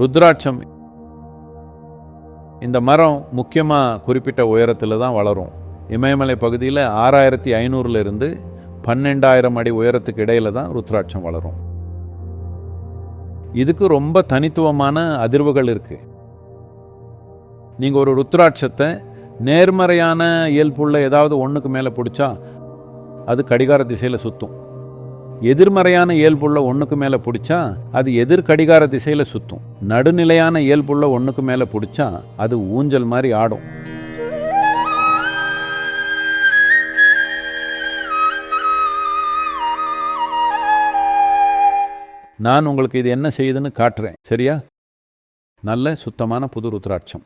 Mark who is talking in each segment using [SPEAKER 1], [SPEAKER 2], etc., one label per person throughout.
[SPEAKER 1] ருத்ராட்சம். இந்த மரம் முக்கியமாக குறிப்பிட்ட உயரத்தில் தான் வளரும். இமயமலை பகுதியில் ஆறாயிரத்தி ஐநூறுலேருந்து பன்னெண்டாயிரம் அடி உயரத்துக்கு இடையில தான் ருத்ராட்சம் வளரும். இதுக்கு ரொம்ப தனித்துவமான அதிர்வுகள் இருக்குது நீங்கள் ஒரு ருத்ராட்சத்தை நேர்மறையான இயல்புள்ள ஏதாவது ஒன்றுக்கு மேலே பிடிச்சா அது கடிகார திசையில் சுற்றும் எதிர்மறையான இயல்புள்ள ஒன்றுக்கு மேலே பிடிச்சா அது எதிர் கடிகார திசையில் சுற்றும் நடுநிலையான இயல்புள்ள ஒன்றுக்கு மேலே பிடிச்சா அது ஊஞ்சல் மாதிரி ஆடும். நான் உங்களுக்கு இது என்ன செய்யுதுன்னு காட்டுறேன். சரியா? நல்ல சுத்தமான புது ருத்ராட்சம்.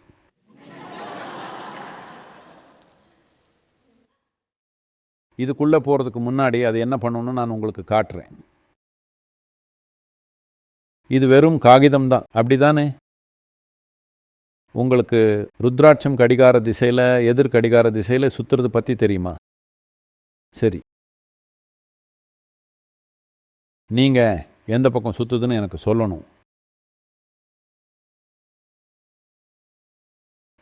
[SPEAKER 1] இதுக்குள்ளே போகிறதுக்கு முன்னாடி அது என்ன பண்ணணும்னு நான் உங்களுக்கு காட்டுறேன். இது வெறும் காகிதம் தான். அப்படிதானே? உங்களுக்கு ருத்ராட்சம் கடிகார திசையில் எதிர் கடிகார திசையில் சுற்றுறது பற்றி தெரியுமா? சரி. நீங்கள் எந்த பக்கம் சுற்றுதுன்னு எனக்கு சொல்லணும்.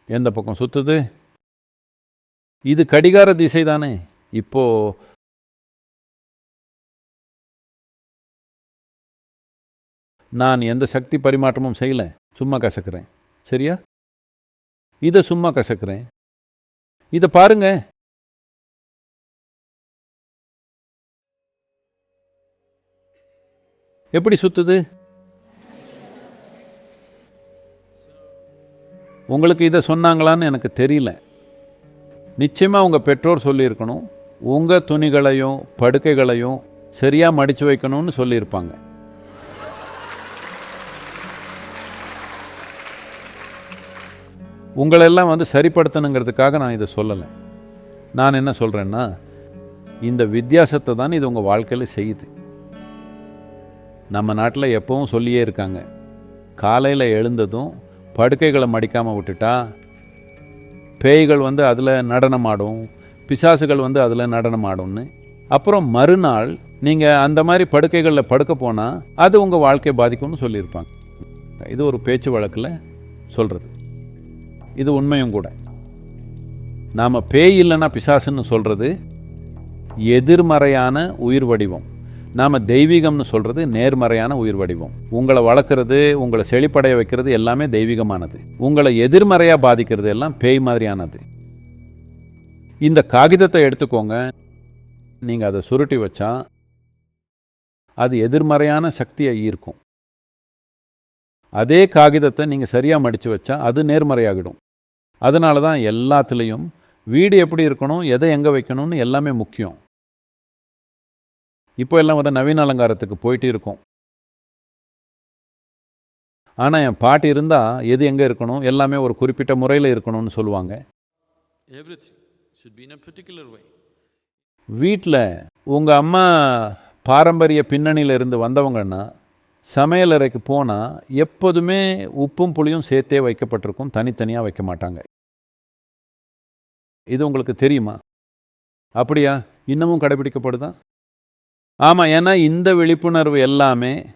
[SPEAKER 1] எந்த பக்கம் சுற்றுது இது கடிகார திசை தானே. இப்போ நான் எந்த சக்தி பரிமாற்றமும் செய்யலை. சும்மா கசக்கிறேன். சரியா? இதை சும்மா கசக்கிறேன். இதை பாருங்க. எப்படி சுத்துது? உங்களுக்கு இதை சொன்னாங்களான்னு எனக்கு தெரியல. நிச்சயமாக உங்கள் பெற்றோர் சொல்லியிருக்கணும். உங்கள் துணிகளையும் படுக்கைகளையும் சரியாக மடித்து வைக்கணும்னு சொல்லியிருப்பாங்க. உங்களெல்லாம் வந்து சரிப்படுத்தணுங்கிறதுக்காக நான் இதை சொல்லலை. நான் என்ன சொல்கிறேன்னா இந்த வித்தியாசத்தை தான் இது உங்கள் வாழ்க்கையில் செய்யுது. நம்ம நாட்டில் எப்பவும் சொல்லியே இருக்காங்க காலையில் எழுந்ததும் படுக்கைகளை மடிக்காமல் விட்டுட்டா பேய்கள் வந்து அதில் நடனமாடும் பிசாசுகள் வந்து அதில் நடனம் ஆடும்னு. அப்புறம் மறுநாள் நீங்கள் அந்த மாதிரி படுக்கைகளில் படுக்க போனால் அது உங்கள் வாழ்க்கையை பாதிக்கும்னு சொல்லியிருப்பாங்க. இது ஒரு பேச்சு வழக்கில் சொல்கிறது இது உண்மையும் கூட. நாம் பேய் இல்லைன்னா பிசாசுன்னு சொல்கிறது எதிர்மறையான உயிர் வடிவம். நாம் தெய்வீகம்னு சொல்கிறது நேர்மறையான உயிர் வடிவம். உங்களை வளர்க்குறது உங்களை செழிப்படைய வைக்கிறது எல்லாமே தெய்வீகமானது. உங்களை எதிர்மறையாக பாதிக்கிறது எல்லாம் பேய் மாதிரியானது. இந்த காகிதத்தை எடுத்துக்கோங்க. நீங்கள் அதை சுருட்டி வச்சா அது எதிர்மறையான சக்தியை ஈர்க்கும். அதே காகிதத்தை நீங்கள் சரியாக மடித்து வச்சா அது நேர்மறையாகிடும். அதனால தான் எல்லாத்துலேயும் வீடு எப்படி இருக்கணும் எதை எங்கே வைக்கணும்னு எல்லாமே முக்கியம். இப்போ எல்லாம் வந்து நவீன அலங்காரத்துக்கு போயிட்டு இருக்கோம். ஆனால் என் பாட்டி இருந்தால் எது எங்கே இருக்கணும் எல்லாமே ஒரு குறிப்பிட்ட முறையில் இருக்கணும்னு சொல்லுவாங்க. எவ்ரிதிங் வீட்டில் உங்கள் அம்மா பாரம்பரிய பின்னணியில் இருந்து வந்தவங்கன்னா சமையலறைக்கு போனால் எப்போதுமே உப்பும் புளியும் சேர்த்தே வைக்கப்பட்டிருக்கும் தனித்தனியாக வைக்க மாட்டாங்க. இது உங்களுக்கு தெரியுமா? அப்படியா? இன்னமும் கடைபிடிக்கப்படுதா? ஆமாம் ஏன்னா இந்த விழிப்புணர்வு எல்லாமே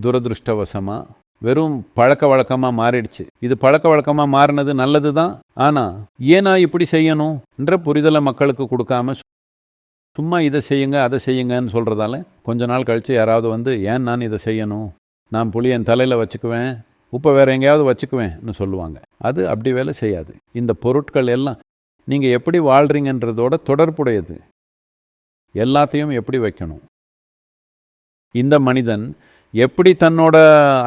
[SPEAKER 1] துரதிருஷ்டவசமாக வெறும் பழக்க வழக்கமாக மாறிடுச்சு. இது பழக்க வழக்கமாக மாறினது நல்லது தான் ஆனால் ஏன்னா இப்படி செய்யணும்ன்ற புரிதலை மக்களுக்கு கொடுக்காம சும்மா இதை செய்யுங்க அதை செய்யுங்கன்னு சொல்கிறதால கொஞ்ச நாள் கழித்து யாராவது வந்து ஏன் நான் இதை செய்யணும்? நான் புளி என் தலையில் வச்சுக்குவேன் உப்பை வேறு எங்கேயாவது வச்சுக்குவேன்னு சொல்லுவாங்க. அது அப்படி வேலை செய்யாது. இந்த பொருட்கள் எல்லாம் நீங்கள் எப்படி வாழ்கிறீங்கன்றதோட தொடர்புடையது. எல்லாத்தையும் எப்படி வைக்கணும்? இந்த மனிதன் எப்படி தன்னோட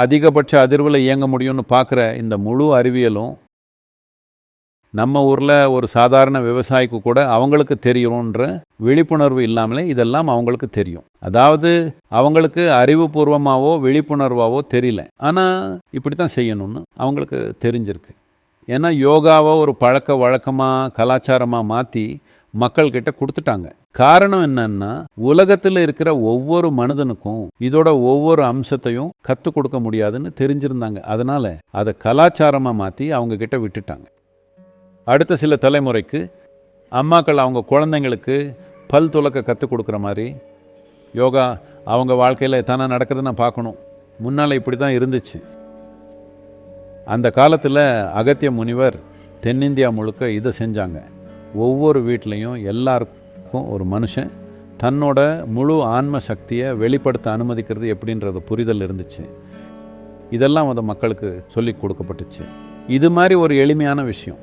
[SPEAKER 1] அதிகபட்ச அதிர்வில் இயங்க முடியும்னு பார்க்குற இந்த முழு அறிவியலும் நம்ம ஊரில் ஒரு சாதாரண விவசாயிக்கு கூட அவங்களுக்கு தெரியும்ன்ற விழிப்புணர்வு இல்லாமலே இதெல்லாம் அவங்களுக்கு தெரியும். அதாவது அவங்களுக்கு அறிவுபூர்வமாகவோ விழிப்புணர்வாவோ தெரியல. ஆனால் இப்படி தான் செய்யணும்னு அவங்களுக்கு தெரிஞ்சிருக்கு. ஏன்னா யோகாவை ஒரு பழக்க வழக்கமாக கலாச்சாரமாக மாற்றி மக்கள்கிட்ட கொடுத்துட்டாங்க. காரணம் என்னன்னா உலகத்தில் இருக்கிற ஒவ்வொரு மனிதனுக்கும் இதோட ஒவ்வொரு அம்சத்தையும் கற்றுக் கொடுக்க முடியாதுன்னு தெரிஞ்சிருந்தாங்க. அதனால அதை கலாச்சாரமாக மாற்றி அவங்க கிட்ட விட்டுட்டாங்க. அடுத்த சில தலைமுறைக்கு அம்மாக்கள் அவங்க குழந்தைங்களுக்கு பல் துளக்க கற்றுக் கொடுக்குற மாதிரி யோகா அவங்க வாழ்க்கையில் தானே நடக்கிறத நான் பார்க்கணும். முன்னால் இப்படி தான் இருந்துச்சு. அந்த காலத்தில் அகத்திய முனிவர் தென்னிந்தியா முழுக்க இதை செஞ்சாங்க. ஒவ்வொரு வீட்லேயும் எல்லாருக்கும் ஒரு மனுஷன் தன்னோட முழு ஆன்ம சக்தியை வெளிப்படுத்த அனுமதிக்கிறது எப்படின்றது புரிதல் இருந்துச்சு. இதெல்லாம் அந்த மக்களுக்கு சொல்லி கொடுக்கப்பட்டுச்சு. இது மாதிரி ஒரு எளிமையான விஷயம்.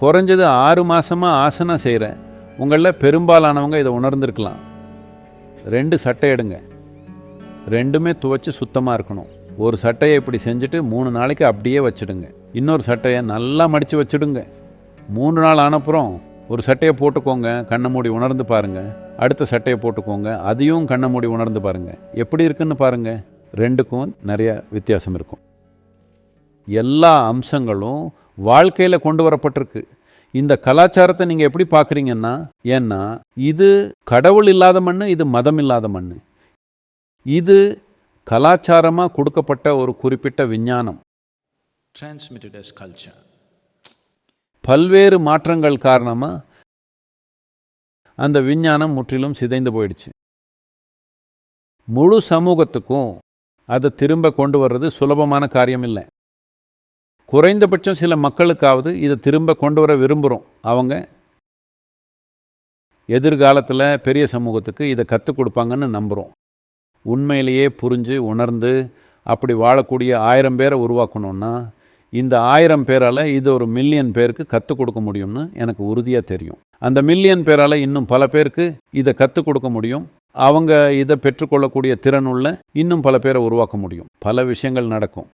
[SPEAKER 1] குறைஞ்சது ஆறு மாதமாக ஆசனம் செய்கிறேன் உங்களில் பெரும்பாலானவங்க இதை உணர்ந்திருக்கலாம். ரெண்டு சட்டை எடுங்க. ரெண்டுமே துவைச்சு சுத்தமாக இருக்கணும். ஒரு சட்டையை இப்படி செஞ்சுட்டு மூணு நாளைக்கு அப்படியே வச்சிடுங்க. இன்னொரு சட்டையை நல்லா மடித்து வச்சிடுங்க. மூணு நாள் ஆனப்புறம் ஒரு சட்டையை போட்டுக்கோங்க கண்ணை மூடி உணர்ந்து பாருங்கள் அடுத்த சட்டையை போட்டுக்கோங்க அதையும் கண்ணை மூடி உணர்ந்து பாருங்கள் எப்படி இருக்குன்னு பாருங்க. ரெண்டுக்கும் நிறைய வித்தியாசம் இருக்கும். எல்லா அம்சங்களும் வாழ்க்கையில் கொண்டு வரப்பட்டிருக்கு. இந்த கலாச்சாரத்தை நீங்கள் எப்படி பார்க்குறீங்கன்னா ஏன்னா இது கடவுள் இல்லாத மண் இது மதம் இல்லாத மண் இது கலாச்சாரமாக கொடுக்கப்பட்ட ஒரு குறிப்பிட்ட விஞ்ஞானம்.
[SPEAKER 2] Transmitted as culture.
[SPEAKER 1] பல்வேறு மாற்றங்கள் காரணமாக அந்த விஞ்ஞானம் முற்றிலும் சிதைந்து போயிடுச்சு. முழு சமூகத்துக்கும் அதை திரும்ப கொண்டு வர்றது சுலபமான காரியம் இல்லை குறைந்தபட்சம் சில மக்களுக்காவது இதை திரும்ப கொண்டு வர விரும்புகிறோம் அவங்க எதிர்காலத்தில் பெரிய சமூகத்துக்கு இதை கற்றுக் கொடுப்பாங்கன்னு நம்புகிறோம் உண்மையிலேயே புரிஞ்சு உணர்ந்து அப்படி வாழக்கூடிய ஆயிரம் பேரை உருவாக்கணுன்னா இந்த ஆயிரம் பேரால் இது ஒரு மில்லியன் பேருக்கு கற்றுக் கொடுக்க முடியும்னு எனக்கு உறுதியாக தெரியும். அந்த மில்லியன் பேரால் இன்னும் பல பேருக்கு இதை கற்றுக் கொடுக்க முடியும். அவங்க இதை பெற்றுக்கொள்ளக்கூடிய திறனுள்ள இன்னும் பல பேரை உருவாக்க முடியும். பல விஷயங்கள் நடக்கும்.